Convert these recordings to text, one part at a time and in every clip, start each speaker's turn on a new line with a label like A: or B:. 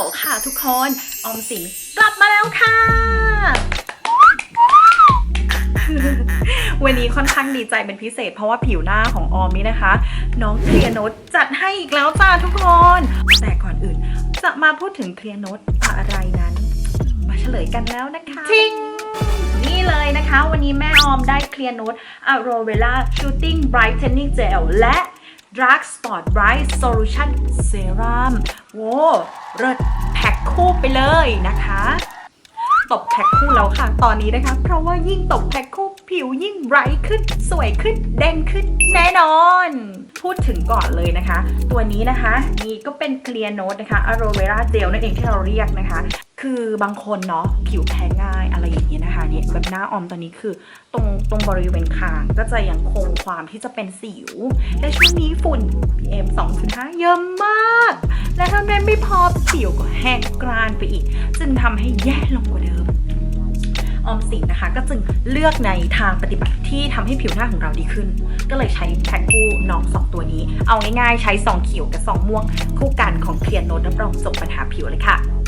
A: ลค่ะทุกคนออมสินกลับมาแล้วค่ะ วันนี้ค่อนข้างดีใจเป็นพิเศษ เพราะว่าผิวหน้าของออมนี่นะคะ น้องเคลียร์โนตจัดให้อีกแล้วจ้าทุกคน แต่ก่อนอื่นจะมาพูดถึงเคลียร์โนตอะไรนั้น มาเฉลยกันแล้วนะคะทิงนี่เลยนะคะ วันนี้แม่ออมได้เคลียร์โนต Aloe Vera Shooting Brightening Gel และ Drug Spot Bright Solution Serum โว้เลิศแพ็คคู่ไปเลยนะคะตบแพ็คคู่แล้วค่ะตอนนี้นะคะ เพราะว่ายิ่งตบแพ็คคู่ผิวยิ่งไบรท์ขึ้น สวยขึ้นเด้งขึ้นแน่นอน พูดถึงก่อนเลยนะคะ ตัวนี้นะคะนี่ก็เป็นเคลียร์โนตนะคะอะโรเวราเจลนั่นเองที่เราเรียกนะคะ คือบางคนเนาะผิวแพ้ง่ายอะไรอย่างเงี้ยนะคะเนี่ยแบบหน้าออมตอนนี้คือ ตรงตรงบริเวณคางก็จะยังคงความที่จะเป็นสิว และช่วงนี้ฝุ่น PM 2.5 เยอะมาก และถ้าแม่ไม่พอผิวก็แห้งกรานไปอีก จึงทำให้แย่ลงกว่าเดิมออมสินนะคะก็จึงเลือกในทางปฏิบัติที่ทำให้ผิวหน้าของเราดีขึ้น ก็เลยใช้แพ็คคู่น้องสองตัวนี้ เอาง่ายๆใช้ซองเขียวกับซองม่วง คู่กันของเคลียร์โนตรับรองจบปัญหาผิวเลยค่ะ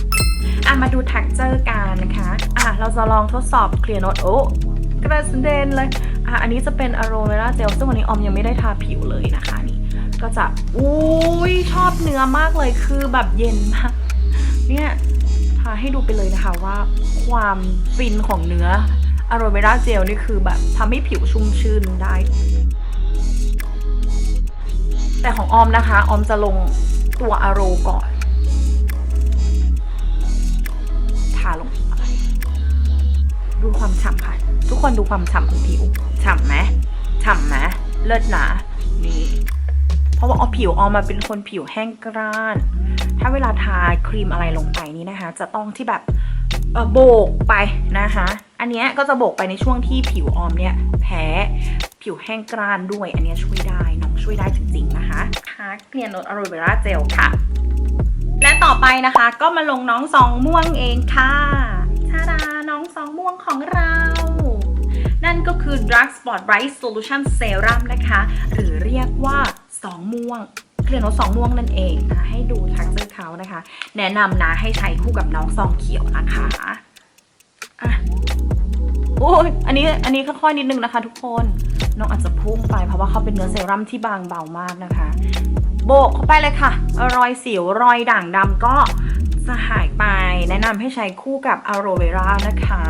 A: อะมาดู t e x t อร์กันนะคะ อะเราจะลองทดสอบเคลียร์โนตโอ้กระเด็นเลย อะอันนี้จะเป็นอโรเวราเจลซึ่งวันนี้ออมยังไม่ได้ทาผิวเลยนะคะนี่ ก็จะ อุ้ยชอบเนื้อมากเลยคือแบบเย็นมาก เนี่ยทาให้ดูไปเลยนะคะว่าความฟินของเนื้ออโรเวราเจลนี่คือแบบทำให้ผิวชุ่มชื่นได้ แต่ของออมนะคะ ออมจะลงตัวอโรก่อน คนดูความฉ่ำของผิว ฉ่ำไหมฉ่ำไหมเลิศหนา นี่ เพราะว่าเอาผิวออมมาเป็นคนผิวแห้งกร้าน ถ้าเวลาทาครีมอะไรลงไปนี่นะคะ จะต้องที่แบบเออโบกไปนะคะ อันนี้ก็จะโบกไปในช่วงที่ผิวออมเนี่ยแพ้ผิวแห้งกร้านด้วย อันนี้ช่วยได้น้องช่วยได้จริงๆนะคะทาเกลียนโนตอโรเวราเจลค่ะ และต่อไปนะคะก็มาลงน้องสองม่วงเองค่ะชาดาน้องสองม่วงของเรา นั่นก็คือ Drug Spot Bright Solution Serum นะคะ หรือเรียกว่าสองม่วงเคลียร์โนสองม่วงนั่นเองนะให้ดูทักเจอเขานะคะ แนะนำนะให้ใช้คู่กับน้องซองเขียวนะคะอะโอ้ยอันนี้อันนี้ค่อยๆนิดนึงนะคะทุกคนน้องอาจจะพุ่งไปเพราะว่าเขาเป็นเนื้อเซรั่มที่บางเบามากนะคะ โบกเข้าไปเลยค่ะ รอยสิวรอยด่างดำก็จะหายไปแนะนำให้ใช้คู่กับอะโรเวรานะคะ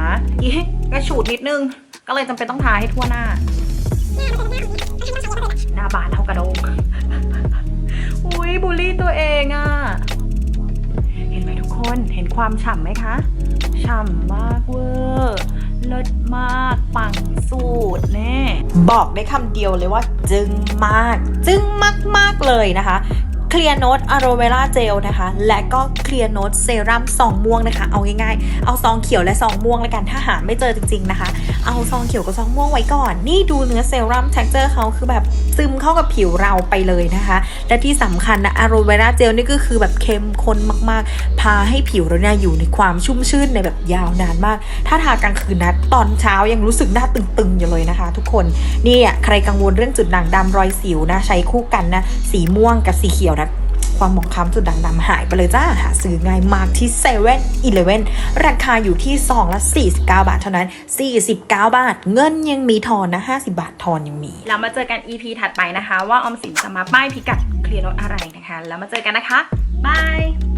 A: อีกระฉูดนิดนึง ก็เลยจำเป็นต้องทาให้ทั่วหน้า หน้าบานเท่ากระโดงอุ้ยบูลลี่ตัวเองอะ่ะ เห็นไหมทุกคนเห็นความฉ่ำไหมคะ ฉ่ำมากเวอร์เลิศมากปังสูตรแน่
B: บอกได้คำเดียวเลยว่าจึงมาก จึงมากๆเลยนะคะ เคลียร์โนตอะโรเวราเจลนะคะ และก็เคลียร์โนตเซรั่มซองม่วงนะคะ เอาง่ายๆ เอาซองเขียวและซองม่วงแล้วกัน ถ้าหาไม่เจอจริงๆนะคะ เอาซองเขียวกับซองม่วงไว้ก่อน นี่ดูเนื้อเซรั่ม t e x t อร์เขาคือแบบซึมเข้ากับผิวเราไปเลยนะคะ และที่สำคัญนะอะโรเวราเจลนี่ก็คือแบบเข้มข้นมากๆ พาให้ผิวเราเนี่ยอยู่ในความชุ่มชื่นในแบบยาวนานมาก ถ้าทากลางคืนนะตอนเช้ายังรู้สึกหน้าตึงๆอยู่เลยนะคะ ทุกคนนี่อะใครกังวลเรื่องจุดด่างดำรอยสิวนะใช้คู่กันนะสีม่วงกับสีเขียวนะ ความหมองคล้ำจุดด่างดำหายไปเลยจ้า หาซื้อง่ายมากที่เซเว่นอีเลเวนราคาอยู่ที่ซองละ 49 บาทเท่านั้น 49 บาท เงินยังมีทอนนะ 50 บาททอนยังมี
A: แล้วมาเจอกัน EP ถัดไปนะคะ ว่าออมสินจะมาป้ายพิกัดเคลียร์รถอะไรนะคะ แล้วมาเจอกันนะคะบาย